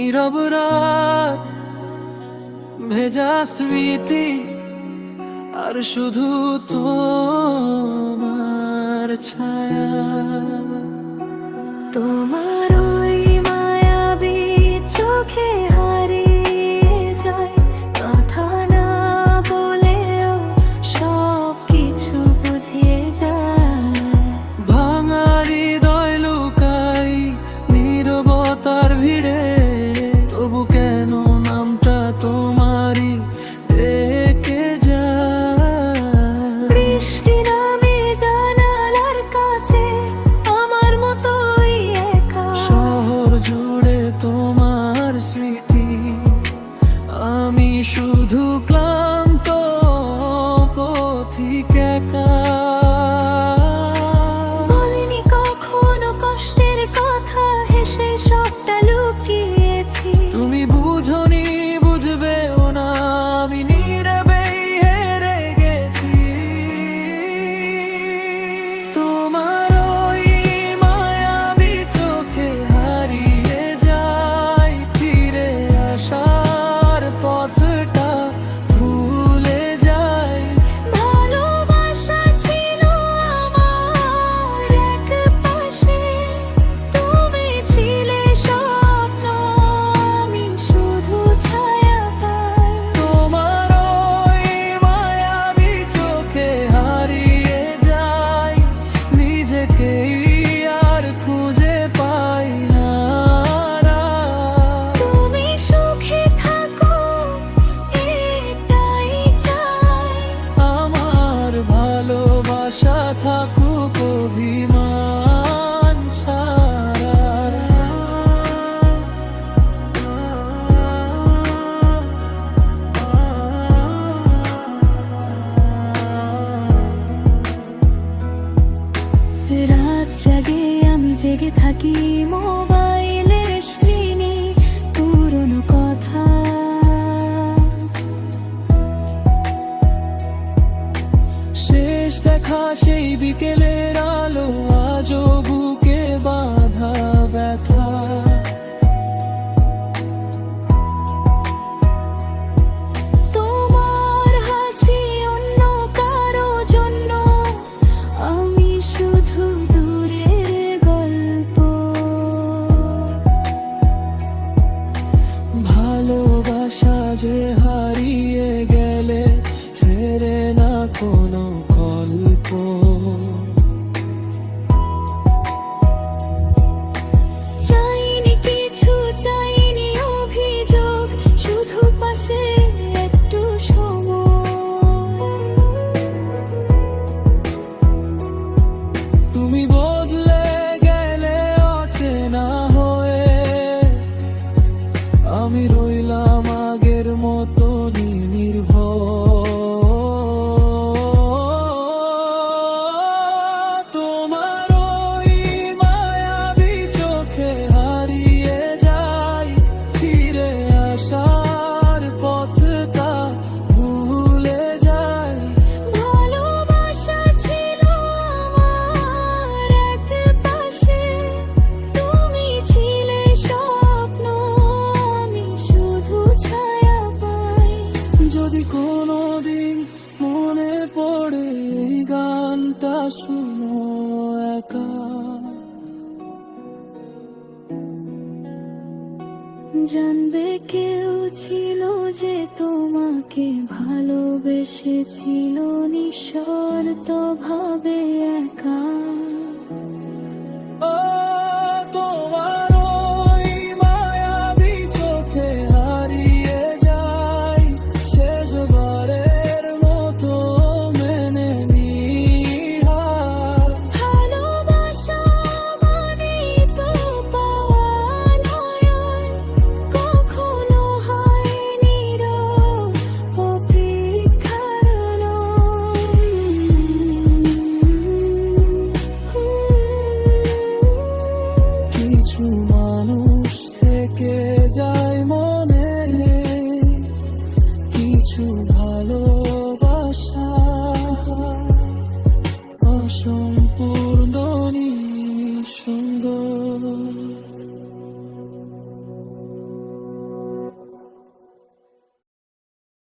নীরব ভেজা স্মৃতি আর শুধু তোমার ছায়া। তোমার ওই মায়াবী চোখে ভাঙারি ভিড়ে শুধু ক্লান জেগে থাকি মোবাইলের স্ক্রিনে পুরনো কথা। শেষ দেখা সেই বিকেলে আশা যে হারিয়ে গেলে ফেরে না কোনো গল্প। চাইনি কিছু চাইনি অভিযোগ শুধু পাশে একটু সময়। তুমি বদলে গেলে অচেনা হয়ে আমি রইলাম যদি কোনোদিন মনে পড়ে এই গানটা শুনো একা। জানবে কেউ ছিল যে তোমাকে ভালোবেসেছিল নিঃশর্ত ভাবে একা